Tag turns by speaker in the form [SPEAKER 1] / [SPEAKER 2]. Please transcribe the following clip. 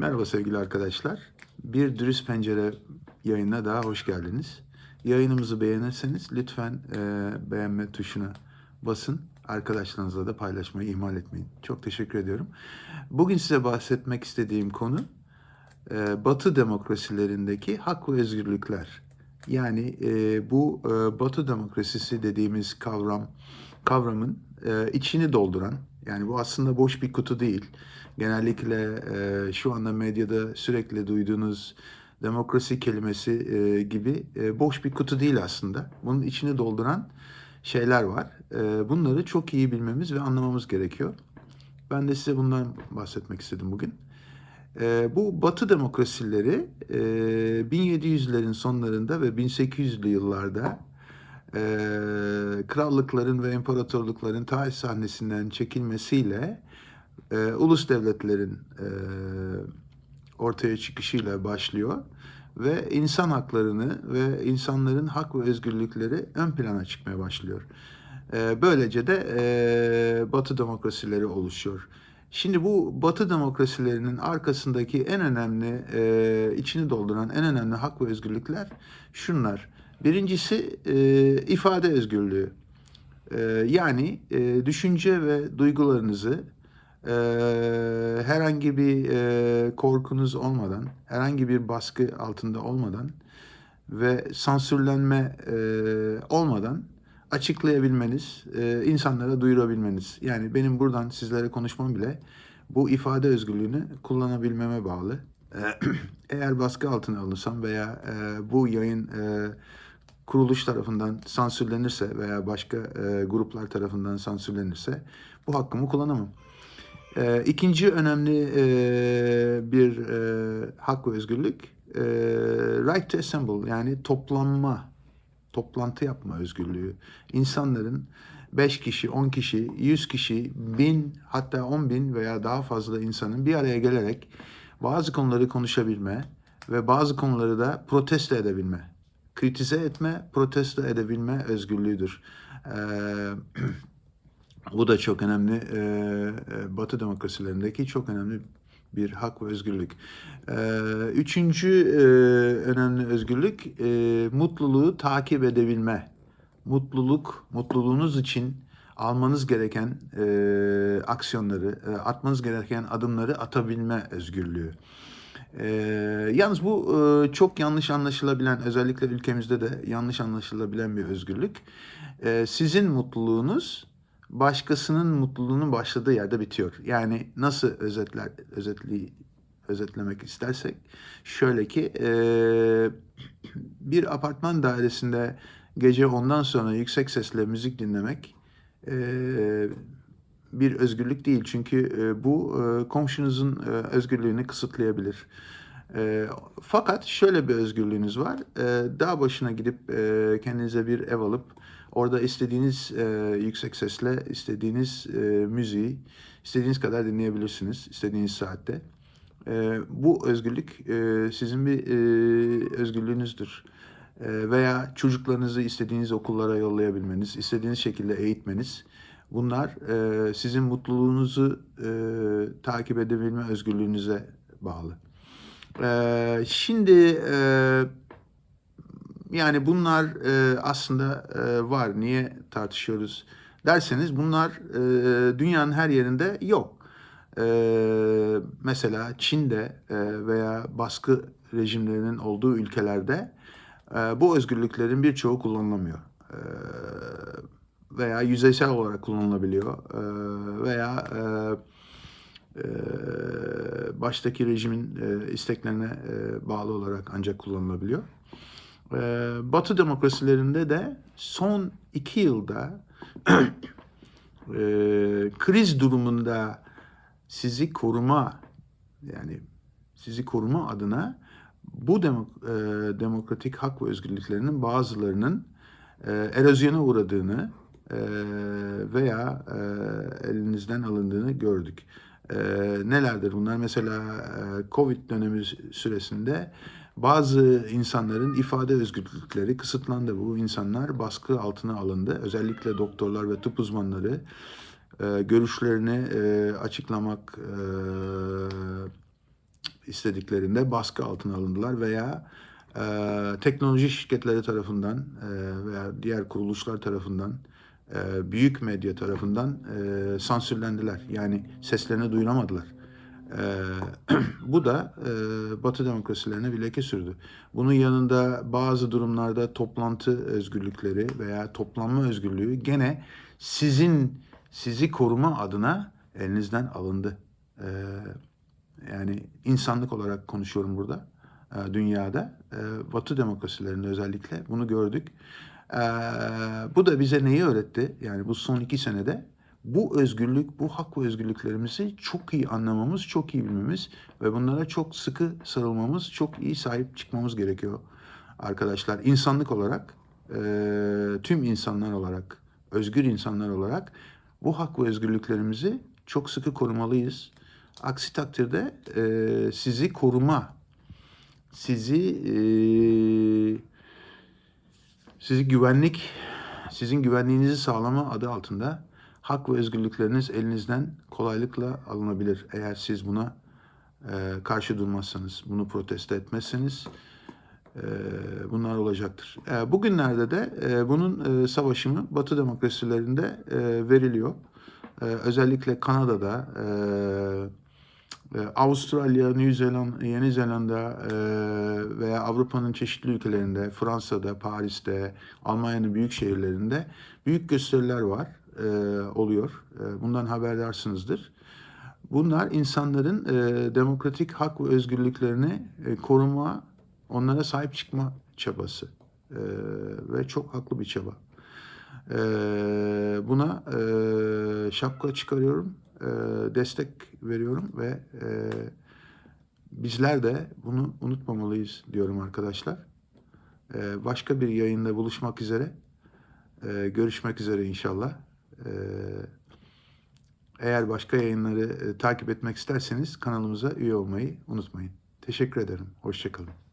[SPEAKER 1] Merhaba sevgili arkadaşlar. Bir Dürüst Pencere yayınına daha hoş geldiniz. Yayınımızı beğenirseniz lütfen e, beğenme tuşuna basın. Arkadaşlarınızla da paylaşmayı ihmal etmeyin. Çok teşekkür ediyorum. Bugün size bahsetmek istediğim konu e, Batı demokrasilerindeki hak ve özgürlükler. Yani e, bu e, Batı demokrasisi dediğimiz kavram kavramın e, içini dolduran yani bu aslında boş bir kutu değil. Genellikle e, şu anda medyada sürekli duyduğunuz demokrasi kelimesi e, gibi e, boş bir kutu değil aslında. Bunun içini dolduran şeyler var. E, bunları çok iyi bilmemiz ve anlamamız gerekiyor. Ben de size bundan bahsetmek istedim bugün. E, bu Batı demokrasileri e, 1700'lerin sonlarında ve 1800'lü yıllarda e, krallıkların ve imparatorlukların tarih sahnesinden çekilmesiyle e, ulus devletlerin e, ortaya çıkışıyla başlıyor ve insan haklarını ve insanların hak ve özgürlükleri ön plana çıkmaya başlıyor. E, böylece de e, Batı demokrasileri oluşuyor. Şimdi bu Batı demokrasilerinin arkasındaki en önemli, e, içini dolduran en önemli hak ve özgürlükler şunlar. Birincisi e, ifade özgürlüğü. E, yani e, düşünce ve duygularınızı e, herhangi bir e, korkunuz olmadan, herhangi bir baskı altında olmadan ve sansürlenme e, olmadan açıklayabilmeniz, e, insanlara duyurabilmeniz. Yani benim buradan sizlere konuşmam bile bu ifade özgürlüğünü kullanabilmeme bağlı. E, Eğer baskı altına alınsam veya e, bu yayın e, kuruluş tarafından sansürlenirse veya başka e, gruplar tarafından sansürlenirse bu hakkımı kullanamam. E, ikinci önemli e, bir e, hak ve özgürlük e, right to assemble yani toplanma, toplantı yapma özgürlüğü. İnsanların 5 kişi, 10 kişi, 100 kişi, 1000 hatta 10 bin veya daha fazla insanın bir araya gelerek bazı konuları konuşabilme ve bazı konuları da protesto edebilme. Kritize etme, protesto edebilme özgürlüğüdür. Ee, bu da çok önemli. Ee, e, Batı demokrasilerindeki çok önemli bir hak ve özgürlük. Ee, üçüncü e, önemli özgürlük e, mutluluğu takip edebilme. Mutluluk, mutluluğunuz için almanız gereken e, aksiyonları, e, atmanız gereken adımları atabilme özgürlüğü. E, yalnız bu e, çok yanlış anlaşılabilen, özellikle ülkemizde de yanlış anlaşılabilen bir özgürlük. E, sizin mutluluğunuz başkasının mutluluğunun başladığı yerde bitiyor. Yani nasıl özetler, özetli, özetlemek istersek şöyle ki e, bir apartman dairesinde gece ondan sonra yüksek sesle müzik dinlemek e, bir özgürlük değil. Çünkü e, bu e, komşunuzun e, özgürlüğünü kısıtlayabilir. E, fakat şöyle bir özgürlüğünüz var. E, dağ başına gidip e, kendinize bir ev alıp orada istediğiniz e, yüksek sesle istediğiniz e, müziği istediğiniz kadar dinleyebilirsiniz. istediğiniz saatte. E, bu özgürlük e, sizin bir e, özgürlüğünüzdür. E, veya çocuklarınızı istediğiniz okullara yollayabilmeniz, istediğiniz şekilde eğitmeniz. Bunlar e, sizin mutluluğunuzu e, takip edebilme özgürlüğünüze bağlı. E, şimdi e, yani bunlar e, aslında e, var. Niye tartışıyoruz derseniz bunlar e, dünyanın her yerinde yok. E, mesela Çin'de e, veya baskı rejimlerinin olduğu ülkelerde e, bu özgürlüklerin birçoğu kullanılamıyor. E, veya yüzeysel olarak kullanılabiliyor. E, veya e, e, baştaki rejimin e, isteklerine bağlı olarak ancak kullanılabiliyor. E, Batı demokrasilerinde de son iki yılda kriz durumunda sizi koruma yani sizi koruma adına bu demok- demokratik hak ve özgürlüklerinin bazılarının erozyona uğradığını veya e, elinizden alındığını gördük. E, nelerdir bunlar? Mesela e, Covid dönemi süresinde bazı insanların ifade özgürlükleri kısıtlandı. Bu insanlar baskı altına alındı. Özellikle doktorlar ve tıp uzmanları e, görüşlerini açıklamak istediklerinde baskı altına alındılar veya teknoloji şirketleri tarafından veya diğer kuruluşlar tarafından e, büyük medya tarafından e, sansürlendiler. Yani seslerini duyuramadılar. Ee, bu da e, Batı demokrasilerine bir leke sürdü. Bunun yanında bazı durumlarda toplantı özgürlükleri veya toplanma özgürlüğü gene sizin sizi koruma adına elinizden alındı. Ee, yani insanlık olarak konuşuyorum burada. Ee, dünyada e, Batı demokrasilerinde özellikle bunu gördük. Ee, bu da bize neyi öğretti? Yani bu son iki senede bu özgürlük, bu hak ve özgürlüklerimizi çok iyi anlamamız, çok iyi bilmemiz ve bunlara çok sıkı sarılmamız, çok iyi sahip çıkmamız gerekiyor arkadaşlar. İnsanlık olarak, e, tüm insanlar olarak, özgür insanlar olarak bu hak ve özgürlüklerimizi çok sıkı korumalıyız. Aksi takdirde e, sizi koruma, sizi e, sizi güvenlik, sizin güvenliğinizi sağlama adı altında hak ve özgürlükleriniz elinizden kolaylıkla alınabilir. Eğer siz buna e, karşı durmazsanız, bunu protesto etmezseniz e, bunlar olacaktır. E, bugünlerde de e, bunun e, savaşımı Batı demokrasilerinde e, veriliyor. E, özellikle Kanada'da, e, Avustralya, New Zealand, Yeni Zelanda e, veya Avrupa'nın çeşitli ülkelerinde, Fransa'da, Paris'te, Almanya'nın büyük şehirlerinde büyük gösteriler var, e, oluyor. E, bundan haberdarsınızdır. Bunlar insanların demokratik hak ve özgürlüklerini koruma, onlara sahip çıkma çabası. Ve çok haklı bir çaba. Buna şapka çıkarıyorum, e, destek veriyorum ve e, bizler de bunu unutmamalıyız diyorum arkadaşlar. E, başka bir yayında buluşmak üzere, e, görüşmek üzere inşallah. E, eğer başka yayınları e, takip etmek isterseniz kanalımıza üye olmayı unutmayın. Teşekkür ederim. Hoşçakalın.